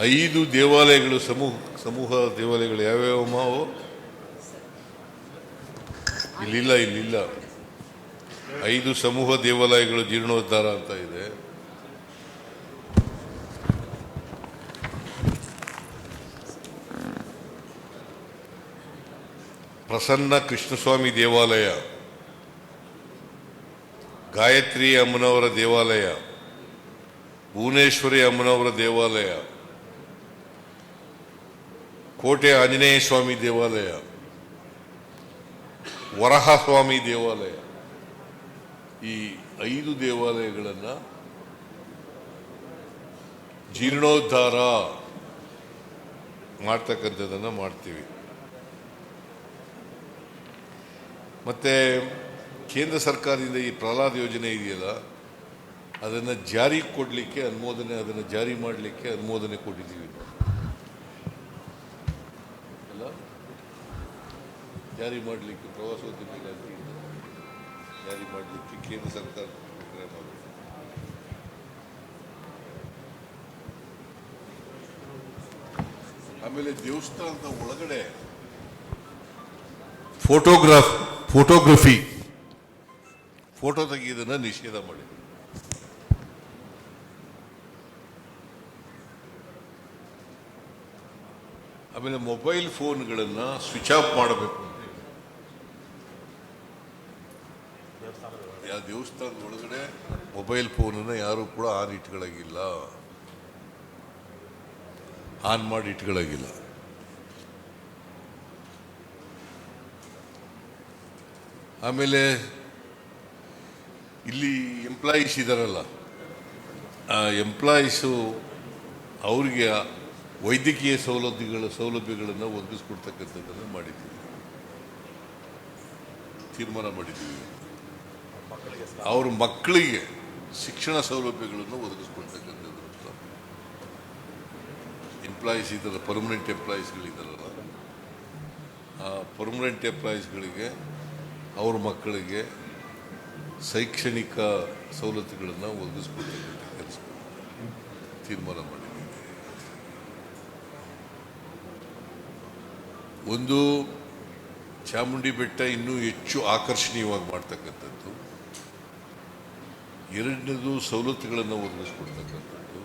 ಐದು ದೇವಾಲಯಗಳು, ಸಮೂಹ ಸಮೂಹ ದೇವಾಲಯಗಳು ಯಾವ್ಯಾವ ಮಾವು? ಇಲ್ಲಿಲ್ಲ ಇಲ್ಲಿಲ್ಲ. ಐದು ಸಮೂಹ ದೇವಾಲಯಗಳು ಜೀರ್ಣೋದ್ಧಾರ ಅಂತ ಇದೆ. ಪ್ರಸನ್ನ ಕೃಷ್ಣಸ್ವಾಮಿ ದೇವಾಲಯ. ಗಾಯತ್ರಿ ಅಮ್ಮನವರ ದೇವಾಲಯ. ಭುವನೇಶ್ವರಿ ಅಮ್ಮನವರ ದೇವಾಲಯ. ಕೋಟೆ ಆಂಜನೇಯ ಸ್ವಾಮಿ ದೇವಾಲಯ, ವರಹ ಸ್ವಾಮಿ ದೇವಾಲಯ, ಈ ಐದು ದೇವಾಲಯಗಳನ್ನು ಜೀರ್ಣೋದ್ಧಾರ ಮಾಡ್ತಕ್ಕಂಥದ್ದನ್ನು ಮಾಡ್ತೀವಿ. ಮತ್ತೆ ಕೇಂದ್ರ ಸರ್ಕಾರದಿಂದ ಈ ಪ್ರಹ್ಲಾದ್ ಯೋಜನೆ ಇದೆಯಲ್ಲ, ಅದನ್ನು ಜಾರಿ ಕೊಡಲಿಕ್ಕೆ, ಅನುಮೋದನೆ, ಅದನ್ನು ಜಾರಿ ಮಾಡಲಿಕ್ಕೆ ಅನುಮೋದನೆ ಕೊಟ್ಟಿದ್ದೀವಿ. ಜಾರಿ ಮಾಡಲಿಕ್ಕೆ ಪ್ರವಾಸೋದ್ಯಮಿಗಾಗಿ ಜಾರಿ ಮಾಡಲಿಕ್ಕೆ ಕೇಂದ್ರ ಸರ್ಕಾರ. ಆಮೇಲೆ ದೇವಸ್ಥಾನದ ಒಳಗಡೆ ಫೋಟೋಗ್ರಾಫ್, ಫೋಟೋಗ್ರಫಿ. ಫೋಟೋ ತೆಗೆಯೋದನ್ನ ನಿಷೇಧ ಮಾಡಿ ಆಮೇಲೆ ಮೊಬೈಲ್ ಫೋನ್ಗಳನ್ನು ಸ್ವಿಚ್ ಆಫ್ ಮಾಡಬೇಕು. ಯಾವ ದೇವಸ್ಥಾನದ ಒಳಗಡೆ ಮೊಬೈಲ್ ಫೋನನ್ನು ಯಾರೂ ಕೂಡ ಆನ್ ಇಟ್ಕೊಳ್ಳೋಂಗಿಲ್ಲ ಆನ್ ಮಾಡಿ ಇಟ್ಕೊಳ್ಳೋಂಗಿಲ್ಲ ಆಮೇಲೆ ಇಲ್ಲಿ ಎಂಪ್ಲಾಯೀಸ್ ಇದ್ದಾರಲ್ಲ ಆ ಎಂಪ್ಲಾಯೀಸು ಅವ್ರಿಗೆ ವೈದ್ಯಕೀಯ ಸೌಲಭ್ಯಗಳ, ಸೌಲಭ್ಯಗಳನ್ನು ಒದಗಿಸ್ಕೊಡ್ತಕ್ಕಂಥದ್ದನ್ನು ಮಾಡಿದ್ದೀವಿ. ತೀರ್ಮಾನ ಮಾಡಿದ್ದೀವಿ. ಅವ್ರ ಮಕ್ಕಳಿಗೆ ಶಿಕ್ಷಣ ಸೌಲಭ್ಯಗಳನ್ನು ಒದಗಿಸ್ಕೊಳ್ತಕ್ಕಂಥದ್ದು ಎಂಪ್ಲಾಯೀಸ್ ಇದ್ದಾರೆ ಪರ್ಮನೆಂಟ್ ಎಂಪ್ಲಾಯೀಸ್ಗಳಿದ್ದಾರಲ್ಲ ಆ ಪರ್ಮನೆಂಟ್ ಎಂಪ್ಲಾಯೀಸ್ಗಳಿಗೆ ಅವ್ರ ಮಕ್ಕಳಿಗೆ ಶೈಕ್ಷಣಿಕ ಸವಲತ್ತುಗಳನ್ನು ಒದಗಿಸ್ಕೊಡ್ತಕ್ಕಂಥ ಕೆಲಸ. ತೀರ್ಮಾನ ಮಾಡಿದ್ದೀವಿ ಒಂದು ಚಾಮುಂಡಿ ಬೆಟ್ಟ ಇನ್ನೂ ಹೆಚ್ಚು ಆಕರ್ಷಣೀಯವಾಗಿ ಮಾಡ್ತಕ್ಕಂಥದ್ದು ಎರಡನೇದು ಸವಲತ್ತುಗಳನ್ನು ಒದಗಿಸ್ಕೊಡ್ತಕ್ಕಂಥದ್ದು.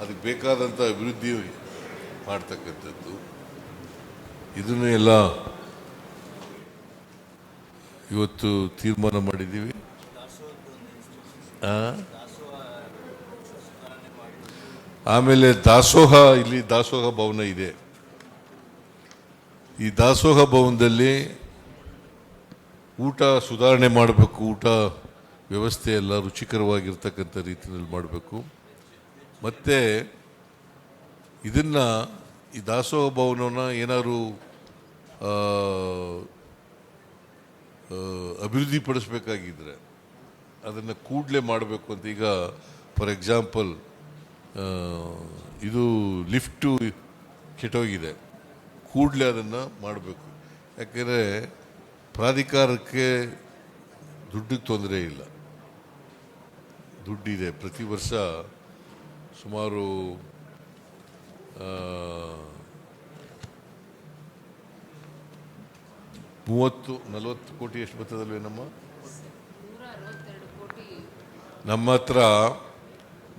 ಅದಕ್ಕೆ ಬೇಕಾದಂಥ ಅಭಿವೃದ್ಧಿ ಮಾಡ್ತಕ್ಕಂಥದ್ದು. ಇದನ್ನು ಎಲ್ಲ ಇವತ್ತು ತೀರ್ಮಾನ ಮಾಡಿದ್ದೀವಿ? ಆಮೇಲೆ ದಾಸೋಹ, ಇಲ್ಲಿ ದಾಸೋಹ ಭವನ ಇದೆ. ಈ ದಾಸೋಹ ಭವನದಲ್ಲಿ ಊಟ ಸುಧಾರಣೆ ಮಾಡಬೇಕು, ಊಟ ವ್ಯವಸ್ಥೆ ಎಲ್ಲ ರುಚಿಕರವಾಗಿರ್ತಕ್ಕಂಥ ರೀತಿಯಲ್ಲಿ ಮಾಡಬೇಕು. ಮತ್ತು ಇದನ್ನು ಈ ದಾಸೋಹ ಭವನವನ್ನ ಏನಾದರೂ ಅಭಿವೃದ್ಧಿಪಡಿಸ್ಬೇಕಾಗಿದ್ದರೆ ಅದನ್ನು ಕೂಡಲೇ ಮಾಡಬೇಕು ಅಂತ ಈಗ ಫಾರ್ ಎಕ್ಸಾಂಪಲ್ ಇದು ಲಿಫ್ಟು ಕೆಟ್ಟೋಗಿದೆ. ಕೂಡಲೇ ಅದನ್ನು ಮಾಡಬೇಕು. ಯಾಕೆಂದರೆ ಪ್ರಾಧಿಕಾರಕ್ಕೆ ದುಡ್ಡಿಗೆ ತೊಂದರೆ ಇಲ್ಲ. ದುಡ್ಡಿದೆ. ಪ್ರತಿ ವರ್ಷ ಸುಮಾರು ಮೂವತ್ತು ನಲವತ್ತು ಕೋಟಿ ಎಷ್ಟು ಬರ್ತದಲ್ವೇ ನಮ್ಮ? ನಮ್ಮ ಹತ್ರ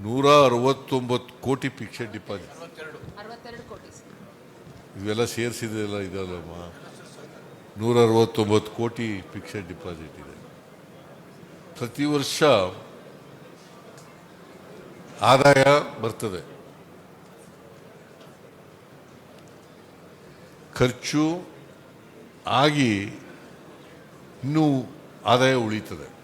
ನೂರ ಅರವತ್ತೊಂಬತ್ತು ಕೋಟಿ ಫಿಕ್ಸೆಡ್ ಡಿಪಾಸಿಟ್. ಇವೆಲ್ಲ ಸೇರಿಸಿದೆಲ್ಲ ಇದಲ್ಲಮ್ಮ ನೂರ ಅರವತ್ತೊಂಬತ್ತು ಕೋಟಿ ಫಿಕ್ಸೆಡ್ ಡಿಪಾಸಿಟ್ ಇದೆ. ಪ್ರತಿ ವರ್ಷ ಆದಾಯ ಬರ್ತದೆ. ಖರ್ಚು ಆಗಿ ಇನ್ನೂ ಆದಾಯ ಉಳಿತದೆ